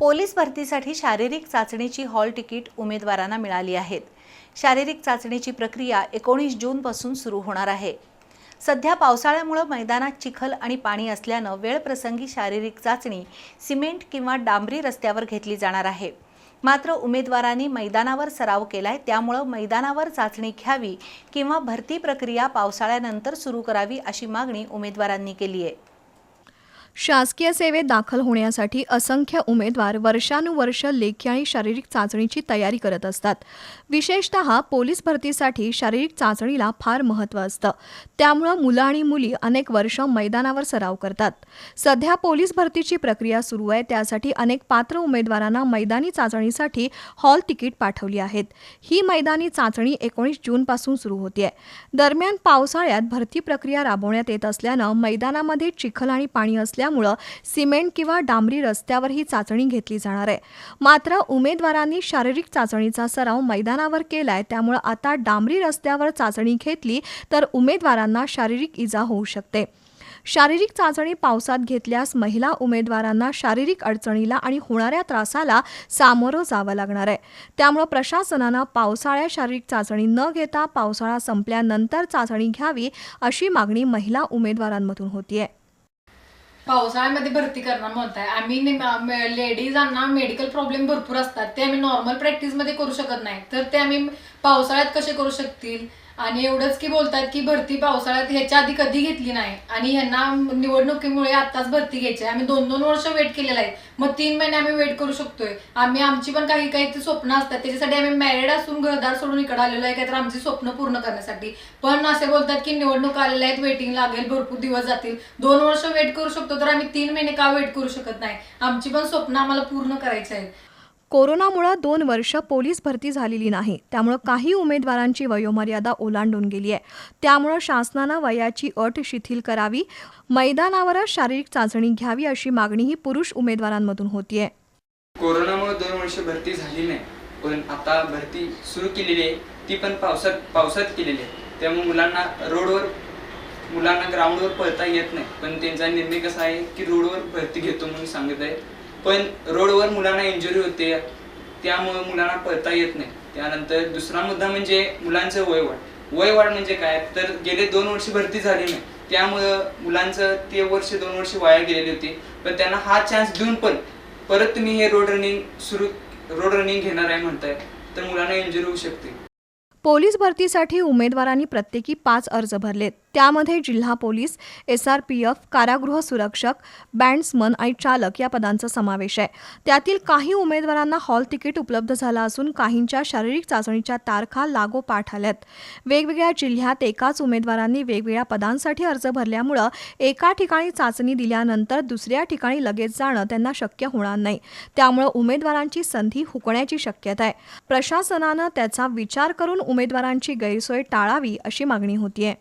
Police भरतीसाठी शारीरिक चाचणीची हॉल तिकीट उमेदवारांना मिळाली आहेत. शारीरिक चाचणीची प्रक्रिया एकोणीस जूनपासून सुरू होणार आहे. सध्या पावसाळ्यामुळं मैदानात चिखल आणि पाणी असल्यानं वेळप्रसंगी शारीरिक चाचणी सिमेंट किंवा डांबरी रस्त्यावर घेतली जाणार आहे. मात्र उमेदवारांनी मैदानावर सराव केलाय त्यामुळं मैदानावर चाचणी घ्यावी किंवा भरती प्रक्रिया पावसाळ्यानंतर सुरू करावी अशी मागणी उमेदवारांनी केली आहे शासकीय सेवेत दाखल होण्यासाठी असंख्य उमेदवार वर्षानुवर्ष लेखी आणि शारीरिक चाचणीची तयारी करत असतात. विशेषतः पोलीस भरतीसाठी शारीरिक चाचणीला फार महत्त्व असतं. त्यामुळं मुलं आणि मुली अनेक वर्ष मैदानावर सराव करतात. सध्या पोलीस भरतीची प्रक्रिया सुरू आहे. त्यासाठी अनेक पात्र उमेदवारांना मैदानी चाचणीसाठी हॉल तिकीट पाठवली आहेत. ही मैदानी चाचणी एकोणीस जूनपासून सुरू होतीये. दरम्यान पावसाळ्यात भरती प्रक्रिया राबवण्यात येत असल्यानं मैदानामध्ये चिखल आणि पाणी असल्या असल्यामुळं सिमेंट किंवा डांबरी रस्त्यावर ही चाचणी घेतली जाणार आहे. मात्र उमेदवारांनी शारीरिक चाचणीचा सराव मैदानावर केलाय त्यामुळं आता डांबरी रस्त्यावर चाचणी घेतली तर उमेदवारांना शारीरिक इजा होऊ शकते. शारीरिक चाचणी पावसात घेतल्यास महिला उमेदवारांना शारीरिक अडचणीला आणि होणाऱ्या त्रासाला सामोरं जावं लागणार आहे. त्यामुळं प्रशासनानं पावसाळ्यात शारीरिक चाचणी न घेता पावसाळा संपल्यानंतर चाचणी घ्यावी अशी मागणी महिला उमेदवारांमधून होतीये. पावसाळ्यामध्ये भरती करणार म्हणताय आम्ही लेडीजांना मेडिकल प्रॉब्लेम भरपूर असतात. ते आम्ही नॉर्मल प्रॅक्टिसमध्ये करू शकत नाही. तर ते आम्ही पावसाळ्यात कसे करू शकतील? आणि एवढंच की बोलतात की भरती पावसाळ्यात ह्याच्या आधी कधी घेतली नाही. आणि ह्यांना निवडणुकीमुळे आताच भरती घ्यायची आहे. आम्ही दोन दोन वर्ष वेट केलेलं आहे. मग तीन महिने आम्ही वेट करू शकतोय. आम्ही आमची पण काही काही स्वप्न असतात. त्याच्यासाठी आम्ही मॅरिड असून घरदार सोडून इकडे आलेलो आहे. काहीतरी आमची स्वप्न पूर्ण करण्यासाठी. पण असे बोलतात की निवडणूक आलेल्या आहेत. वेटिंग लागेल. भरपूर दिवस जातील. दोन वर्ष वेट करू शकतो तर आम्ही तीन महिने का वेट करू शकत नाही? आमची पण स्वप्न आम्हाला पूर्ण करायची आहेत. कोरोनामुळे दोन वर्ष पोलीस भरती झालेली नाही. त्यामुळं काही उमेदवारांची वयोमर्यादा ओलांडून गेली आहे. त्यामुळं शासनानं वयाची अट शिथिल करावी मैदानावरच शारीरिक चाचणी घ्यावी अशी मागणीही पुरुष उमेदवारांमधून होतीये. कोरोनामुळे दोन वर्ष भरती झाली नाही पण आता भरती सुरू केलेली आहे. ती पण पावसात पावसात केलेली आहे. त्यामुळे मुलांना रोडवर मुलांना ग्राउंडवर पळता येत नाही. पण त्यांचा निर्णय कसा आहे की रोडवर भरती घेतो म्हणून सांगत आहे. पण रोडवर मुलांना इंजुरी होते त्यामुळे मुलांना पळता येत नाही. त्यानंतर दुसरा मुद्दा म्हणजे मुलांचं वय वाढ वय वाढ म्हणजे काय? तर गेले दोन वर्ष भरती झाली नाही. त्यामुळं मुलांचं ते वर्ष दोन वर्ष वाया गेलेली होती. पण त्यांना हा चान्स देऊन पण परत तुम्ही हे रोड रनिंग सुरू रोड रनिंग घेणार आहे म्हणताय तर मुलांना इंजुरी होऊ शकते. पोलीस भरतीसाठी उमेदवारांनी प्रत्येकी पाच अर्ज भरलेत. त्यामध्ये जिल्हा police S R P F कारागृह सुरक्षक बँड्समन आणि चालक या पदांचा समावेश आहे. त्यातील काही उमेदवारांना हॉल तिकीट उपलब्ध झालं असून काहींच्या शारीरिक चाचणीच्या तारखा लागोपाठ आल्यात वेगवेगळ्या जिल्ह्यात एकाच उमेदवारांनी वेगवेगळ्या पदांसाठी अर्ज भरल्यामुळं एका ठिकाणी चाचणी दिल्यानंतर दुसऱ्या ठिकाणी लगेच जाणं त्यांना शक्य होणार नाही. त्यामुळं उमेदवारांची संधी हुकण्याची शक्यता आहे. प्रशासनानं त्याचा विचार करून उमेदवारांची गैरसोय टाळावी अशी मागणी होतीये.